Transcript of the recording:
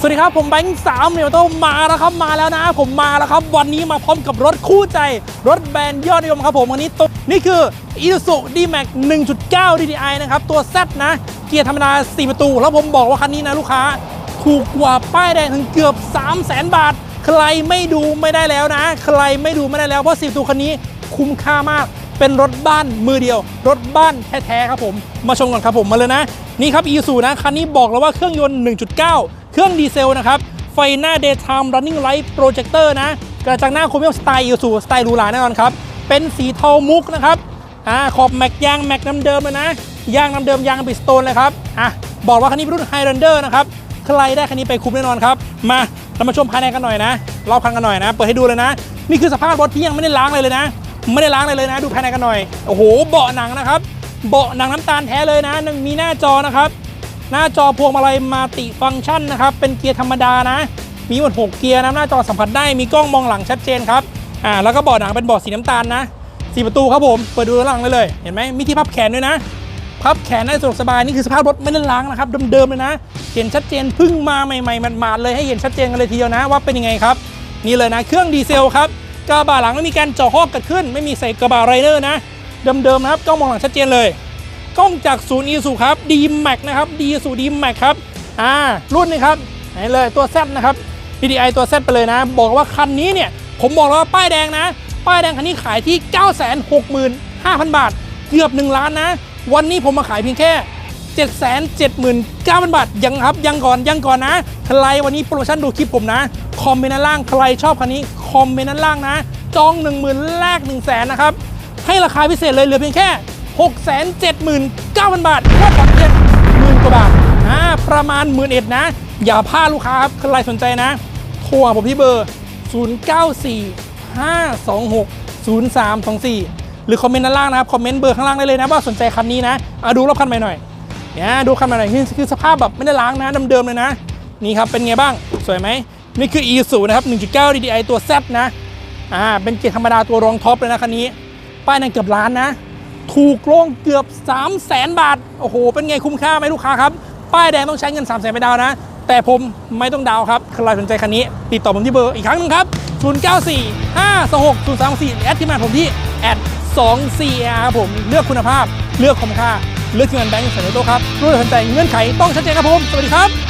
สวัสดีครับ ผมแบงค์สามเนียวโตมาแล้วครับมาแล้วนะ ผมมาแล้วครับ วันนี้มาพร้อมกับรถคู่ใจ รถแบรนด์ยอดนิยมครับผมวันนี้ตัวนี่คือ Isuzu D-Max 1.9 DDI นะครับ ตัว Z นะ เกียร์ธรรมดา 4 ประตู แล้วผมบอกว่าคันนี้นะลูกค้า ถูกกว่าป้ายแดงถึงเกือบ 3 0 0แสนบาท ใครไม่ดูไม่ได้แล้วนะ ใครไม่ดูไม่ได้แล้วเพราะ4ประตูคันนี้คุ้มค่ามากเป็นรถบ้านมือเดียว รถบ้านแท้ๆครับผม มาชมก่อนครับผมมาเลยนะ นี่ครับ Isuzu นะคันนี้บอกแล้วว่าเครื่องยนต์ 1.9 เครื่องดีเซลนะครับ ไฟหน้า daytime running light projector นะ กระจังหน้าโครเมียมสไตล์ Isuzu สไตล์รูหราแน่นอนครับ เป็นสีเทามุกนะครับอ่าขอบแม็กยางแม็กน้ำเดิมเลยนะ ยางน้ำเดิมยางบิสโตนเลยครับอะบอกว่าคันนี้เป็นรุ่น Highlander นะครับใครได้คันนี้ไปคุ้มแน่นอนครับ มาเรามาชมภายในกันหน่อยนะรอบคันกันหน่อยนะ เปิดให้ดูเลยนะ นี่คือสภาพรถที่ยังไม่ได้ล้างเลยเลยนะ ไม่ได้ล้างเลยเลยนะ ดูภายในกันหน่อย โอ้โห เบาะหนังนะครับ เบาะหนังน้ำตาลแท้เลยนะ มีหน้าจอนะครับ หน้าจอพวงมาลัยมัลติฟังก์ชันนะครับ เป็นเกียร์ธรรมดานะ มีหมด 6 เกียร์นะหน้าจอสัมผัสได้มีกล้องมองหลังชัดเจนครับอ่าแล้วก็เบาะหนังเป็นเบาะสีน้ำตาลนะสี่ประตูครับผมเปิดดูด้านหลังได้เลยเห็นไหมมีที่พับแขนด้วยนะ พับแขนได้สะดวกสบายนี่คือสภาพรถไม่ได้ล้างนะครับเดิมๆเลยนะ เห็นชัดเจนพึ่งมาใหม่ๆหมาดเลยให้เห็นชัดเจนกันเลยทีเดียวนะ ว่าเป็นยังไงครับ นี่เลยนะเครื่องดีเซลครับกระบะหลังไม่มีการเจาะหอกเกิดขึ้น ไม่มีใส่กระบะไรเดอร์นะเดิมๆนะครับกล้องมองหลังชัดเจนเลย กล้องจากศูนย์อีสุครับ d m a x นะครับ d สู d m a x ครับอ่ารุ่นนี้ครับไหนเลยตัว Z นะครับ DDI ตัว Z ไปเลยนะ บอกว่าคันนี้เนี่ย ผมบอกแล้วว่าป้ายแดงนะ ป้ายแดงคันนี้ขายที่ 965,000 บาท เกือบ 1 ล้านนะ วันนี้ผมมาขายเพียงแค่ 779,000 บาท ยังครับ ยังก่อนยังก่อนนะ ใครวันนี้โปรโมชั่นดูคลิปผมนะ คอมเมนต์ด้านล่างใครชอบคันนี้คอมเมนต์ด้านล่างนะ จอง 10,000แลก1 0 0 0 0แสนนะครับให้ราคาพิเศษเลยเหลือเพียงแค่ 679,000 บาทแค่ผ่อนเพียงหมื่นกว่าบาทอ่าประมาณหมื่นเอ็ดนะ อย่าพลาดลูกค้าครับใครสนใจนะ โทรผมที่เบอร์ 0945260324 หรือคอมเมนต์ด้านล่างนะครับ คอมเมนต์เบอร์ข้างล่างได้เลยนะว่าสนใจคันนี้นะเอาดูรอบคันใหม่หน่อยเนี่ยดูคันใหม่หน่อยนี่คือสภาพแบบไม่ได้ล้างนะเดิมๆเลยนะ นี่ครับเป็นไงบ้างสวยไหมนี่คือ E0 นะครับ 1.9 DDI ตัว Z นะ อ่า เป็นเกียร์ธรรมดาตัวรองท็อปเลยนะคันนี้ ป้ายนั้นเกือบล้านนะ ถูกลงเกือบ 3 0 0แสนบาท โอ้โห เป็นไงคุ้มค่าไหมลูกค้าครับ ป้ายแดงต้องใช้เงิน 3 0 0แสนไปดาวนะ แต่ผมไม่ต้องดาวครับ ใครสนใจคันนี้ ติดต่อผมที่เบอร์อีกครั้งหนึงครับ 094 526 034แอดที่มาผมที่แอด24ครับผม เลือกคุณภาพ เลือกคุ้มค่า เลือกทีมงานแบงก์สัญญาโตครับรู้สนใจเงื่อนไขต้องชัดเจนครับผม สวัสดีครับ